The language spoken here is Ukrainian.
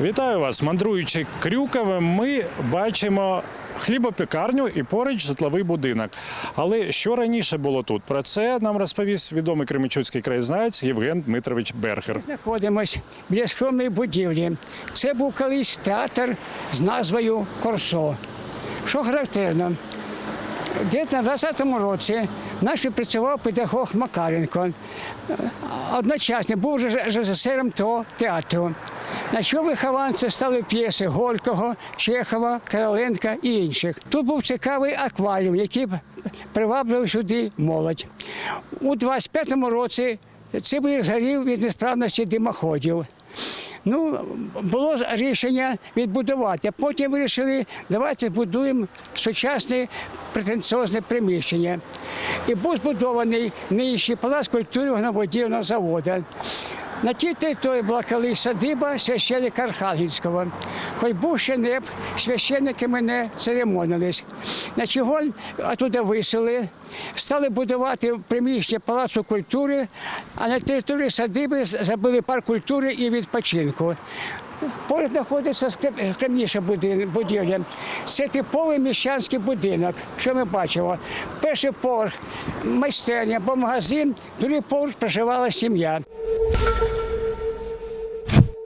Вітаю вас, мандруючи Крюковим. Ми бачимо хлібопікарню і поруч житловий будинок. Але що раніше було тут? Про це нам розповість відомий кременчуцький краєзнавець Євген Дмитрович Бергер. Знаходимось біля скромної будівлі. Це був колись театр з назвою Корсо. Що характерно, десь на 20-му році наш працював педагог Макаренко. Одночасно був режисером того театру. На що вихованці стали п'єси Горького, Чехова, Короленка і інших. Тут був цікавий акваріум, який приваблював сюди молодь. У 25-му році цибуль згорів від несправності димоходів. Ну, було рішення відбудувати. Потім вирішили, давайте збудуємо сучасне претенціозне приміщення. І був збудований нинішній палац культури гнободільного заводу. На тій території була колись садиба священника Архангельського. Хоч був ще неб, священники мене церемонились. На чого оттуда висели, стали будувати приміщення Палацу культури, а на території садиби забили парк культури і відпочинку. Поряд знаходиться скромніша будівля. Це типовий міщанський будинок, що ми бачимо. Перший поверх майстерня або магазин, другий поверх проживала сім'я. thank you.